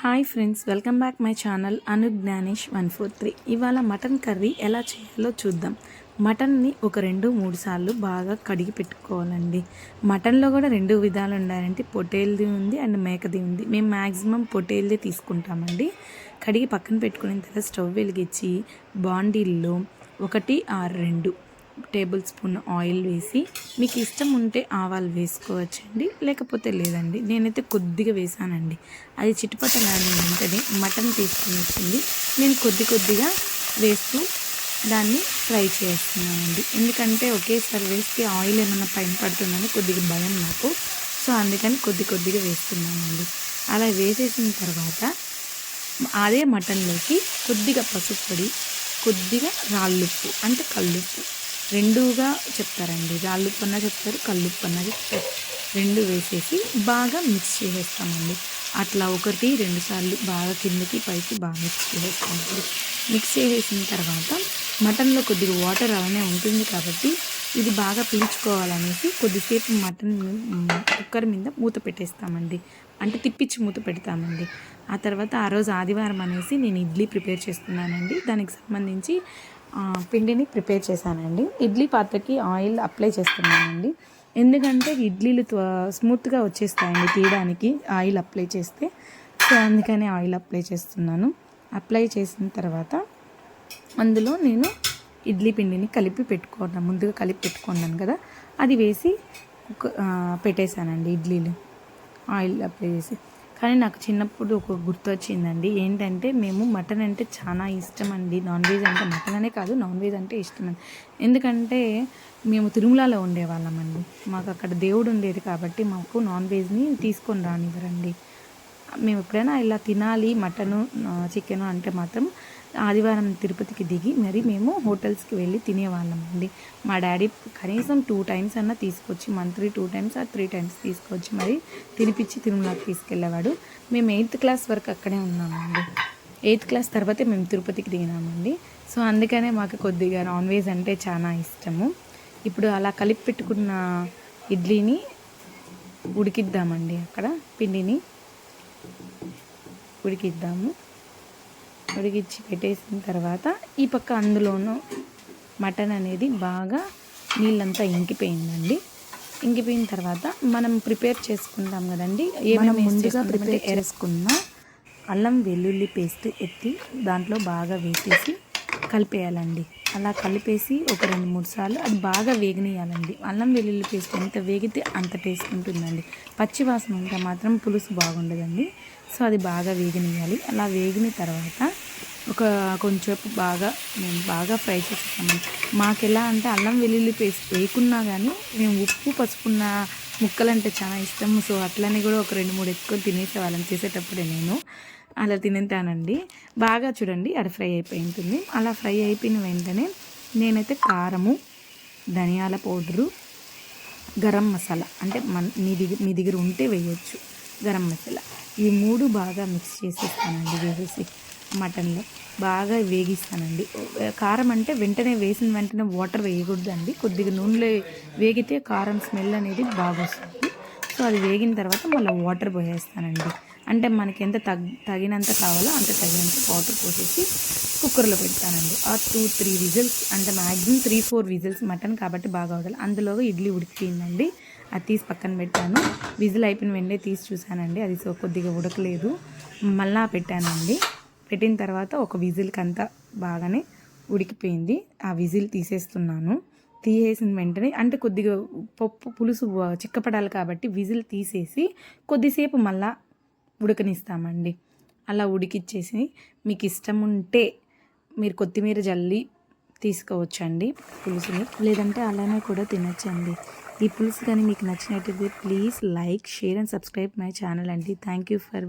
Hi friends welcome back my channel Anujnanesh one four three. ఇవాళ mutton curry ఎలా చేయాలో చూద్దాం. మటన్ని ఒక రెండు మూడు సార్లు బాగా కడిగి పెట్టుకోవాలండి. మటన్లో కూడా రెండు విధాలు ఉండాలంటే పొటేల్ది ఉంది అండ్ మేకది ఉంది. మేము మ్యాక్సిమం పొటేల్ది తీసుకుంటామండి. కడిగి పక్కన పెట్టుకున్న తర్వాత స్టవ్ వెలిగించి బాండీల్లో ఒకటి ఆరు రెండు టేబుల్ స్పూన్ ఆయిల్ వేసి మీకు ఇష్టం ఉంటే ఆవాలు వేసుకోవచ్చండి లేకపోతే లేదండి. నేనైతే కొద్దిగా వేసానండి. అది చిటుపటలాని వెంటనే మటన్ తీసుకుని వచ్చింది. నేను కొద్ది కొద్దిగా వేస్తూ దాన్ని ఫ్రై చేస్తున్నానండి. ఎందుకంటే ఒకేసారి వేస్తే ఆయిల్ ఏమైనా పైన పడుతుందని కొద్దిగా భయం నాకు. సో అందుకని కొద్ది కొద్దిగా వేస్తున్నానండి. అలా వేసేసిన తర్వాత అదే మటన్లోకి కొద్దిగా పసుపు పొడి కొద్దిగా రాళ్ళుప్పు అంటే కల్లుప్పు రెండుగా చెప్తారండి. రాళ్ళుప్పు అన్న చెప్తారు కళ్ళు అన్న చెప్తారు. రెండు వేసేసి బాగా మిక్స్ చేసేస్తామండి. అట్లా ఒకటి రెండు సార్లు బాగా కిందకి పైకి బాగా మిక్స్ చేసేస్తామండి. మిక్స్ చేసేసిన తర్వాత మటన్లో కొద్దిగా వాటర్ అలానే ఉంటుంది కాబట్టి ఇది బాగా పీల్చుకోవాలనేసి కొద్దిసేపు మటన్ కుక్కర్ మీద మూత పెట్టేస్తామండి. అంటే తిప్పించి మూత పెడతామండి. ఆ తర్వాత ఆ రోజు ఆదివారం అనేసి నేను ఇడ్లీ ప్రిపేర్ చేస్తున్నానండి. దానికి సంబంధించి పిండిని ప్రిపేర్ చేశానండి. ఇడ్లీ పాత్రకి ఆయిల్ అప్లై చేస్తున్నానండి. ఎందుకంటే ఇడ్లీలు స్మూత్గా వచ్చేస్తాయండి తీయడానికి. ఆయిల్ అప్లై చేస్తే సో అందుకని ఆయిల్ అప్లై చేస్తున్నాను. అప్లై చేసిన తర్వాత అందులో నేను ఇడ్లీ పిండిని కలిపి పెట్టుకున్నాను ముందుగా కలిపి పెట్టుకున్నాను కదా. అది వేసి పెట్టేశానండి ఇడ్లీలు. ఆయిల్ అప్లై చేసి. కానీ నాకు చిన్నప్పుడు ఒక గుర్తు వచ్చిందండి ఏంటంటే మేము మటన్ అంటే చాలా ఇష్టం అండి నాన్ వెజ్ అంటే మటన్ అనే కాదు నాన్ వెజ్ అంటే ఇష్టం. అండి ఎందుకంటే మేము తిరుమలలో ఉండేవాళ్ళమండి. మాకు అక్కడ దేవుడు ఉండేది కాబట్టి మాకు నాన్ వెజ్ని తీసుకొని రానివ్వరండి. మేము ఎప్పుడైనా ఇలా తినాలి మటను చికెను అంటే మాత్రం ఆదివారం తిరుపతికి దిగి మరి మేము హోటల్స్కి వెళ్ళి తినేవాళ్ళం అండి. మా డాడీ కనీసం టూ టైమ్స్ అన్నా తీసుకొచ్చి మంత్లీ టూ టైమ్స్ ఆ త్రీ టైమ్స్ తీసుకొచ్చి మరి తినిపించి తిరుమలకి తీసుకెళ్ళేవాడు. మేము ఎయిత్ క్లాస్ వరకు అక్కడే ఉన్నామండి. ఎయిత్ క్లాస్ తర్వాతే మేము తిరుపతికి దిగినామండి. సో అందుకనే మాకు కొద్దిగా నాన్ వెజ్ అంటే చాలా ఇష్టము. ఇప్పుడు అలా కలిపి పెట్టుకున్న ఇడ్లీని ఉడికిద్దామండి అక్కడ పిండిని ఉడికిద్దాము. ఉడికిచ్చి పెట్టేసిన తర్వాత ఈ పక్క అందులోనూ మటన్ అనేది బాగా నీళ్ళంతా ఇంకిపోయిందండి. ఇంకిపోయిన తర్వాత మనం ప్రిపేర్ చేసుకుంటాం కదండి. ఏమైనా ముందుగా ప్రిపేర్ చేసుకున్న అల్లం వెల్లుల్లి పేస్ట్ ఎత్తి దాంట్లో బాగా వేసేసి కలిపేయాలండి. అలా కలిపేసి ఒక రెండు మూడు సార్లు అది బాగా వేగనీయాలండి. అల్లం వెల్లుల్లి పేస్ట్ ఎంత వేగితే అంత టేస్ట్ ఉంటుందండి. పచ్చి వాసన ఉంటే మాత్రం పులుసు బాగుండదండి. సో అది బాగా వేగనీయాలి. అలా వేగిన తర్వాత ఒక కొంచెంసేపు బాగా మేము బాగా ఫ్రై చేసేస్తాము మాకు ఎలా అంటే అల్లం వెల్లుల్లి పేస్ట్ వేయకున్నా కానీ మేము ఉప్పు పసుపున్న ముక్కలు అంటే చాలా ఇష్టం. సో అట్లనే కూడా ఒక రెండు మూడు ఎక్కువ తినేసేవాళ్ళం చేసేటప్పుడే నేను. అలా తినేతానండి బాగా చూడండి అది ఫ్రై అయిపోయి ఉంటుంది. అలా ఫ్రై అయిపోయిన వెంటనే నేనైతే కారము ధనియాల పౌడరు గరం మసాలా అంటే మన మీ దగ్గర మీ దగ్గర ఉంటే వేయచ్చు. గరం మసాలా. ఈ మూడు బాగా మిక్స్ చేసేస్తానండి వేసేసి. మటన్లో బాగా వేగిస్తానండి. కారం అంటే వెంటనే వేసిన వెంటనే వాటర్ వేయకూడదండి. కొద్దిగా నూనెలో వేగితే కారం స్మెల్ అనేది బాగా వస్తుంది. సో అది వేగిన తర్వాత మళ్ళీ వాటర్ పోసేస్తానండి. అంటే మనకి ఎంత తగ్ తగినంత కావాలో అంత తగినంత వాటర్ పోసేసి కుక్కర్లో పెడతానండి. ఆ టూ త్రీ విజిల్స్ అంటే maximum three four whistles mutton కాబట్టి బాగా అవ్వాలి అందులో ఇడ్లీ ఉడికిపోయిందండి. అది తీసి పక్కన పెట్టాను. విజిల్ అయిపోయిన వెంటనే తీసి చూశానండి. అది సో కొద్దిగా ఉడకలేదు. మళ్ళా పెట్టానండి. పెట్టిన తర్వాత ఒక విజిల్కి అంతా బాగానే ఉడికిపోయింది. ఆ విజిల్ తీసేస్తున్నాను. తీసేసిన వెంటనే అంటే కొద్దిగా పప్పు పులుసు చిక్కపడాలి కాబట్టి విజిల్ తీసేసి కొద్దిసేపు మళ్ళా ఉడకనిస్తామండి. అలా ఉడికిచ్చేసి మీకు ఇష్టం ఉంటే మీరు కొత్తిమీర జల్లి తీసుకోవచ్చండి పులుసుని. లేదంటే అలానే కూడా తినచ్చండి. ఈ పులుసు కానీ మీకు నచ్చినట్టయితే please like share and subscribe my channel అండి. Thank you for